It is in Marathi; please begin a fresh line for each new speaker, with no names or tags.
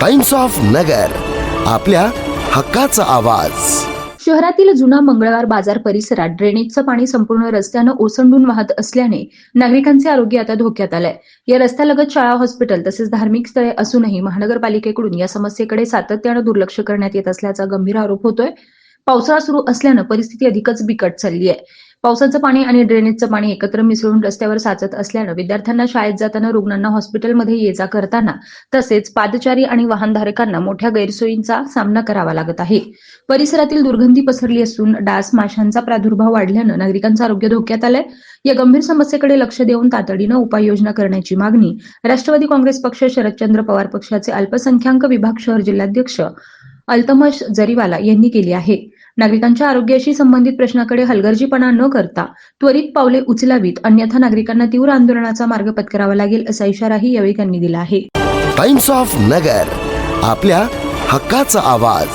टाइम्स ऑफ नगर आपल्या हक्काचा आवाज.
शहरातील जुना मंगळवार बाजार परिसरात ड्रेनेजचं पाणी संपूर्ण रस्त्यानं ओसंडून वाहत असल्याने नागरिकांचे आरोग्य आता धोक्यात आलंय. या रस्त्यालगत शाळा हॉस्पिटल तसेच धार्मिक स्थळे असूनही महानगरपालिकेकडून या समस्येकडे सातत्यानं दुर्लक्ष करण्यात येत असल्याचा गंभीर आरोप होतोय. पावसाळा सुरू असल्यानं परिस्थिती अधिकच बिकट चालली आहे. पावसाचं पाणी आणि ड्रेनेजचं पाणी एकत्र मिसळून रस्त्यावर साचत असल्यानं विद्यार्थ्यांना शाळेत जाताना रुग्णांना हॉस्पिटलमध्ये ये जा करताना तसेच पादचारी आणि वाहनधारकांना मोठ्या गैरसोयींचा सामना करावा लागत आहे. परिसरातील दुर्गंधी पसरली असून डास माशांचा प्रादुर्भाव वाढल्यानं नागरिकांचं आरोग्य धोक्यात आलंय. या गंभीर समस्येकडे लक्ष देऊन तातडीनं उपाययोजना करण्याची मागणी राष्ट्रवादी काँग्रेस पक्ष शरदचंद्र पवार पक्षाचे अल्पसंख्याक विभाग शहर जिल्हाध्यक्ष अल्तमश जरीवाला यांनी केली आहे. नागरिकांच्या आरोग्याशी संबंधित प्रश्नाकडे हलगर्जीपणा न करता त्वरित पावले उचलावीत. अन्यथा नागरिकांना तीव्र आंदोलनाचा मार्ग पत्करावा लागेल असा इशाराही यावेळी त्यांनी दिला आहे.
टाइम्स ऑफ नगर आपल्या हक्काचा आवाज.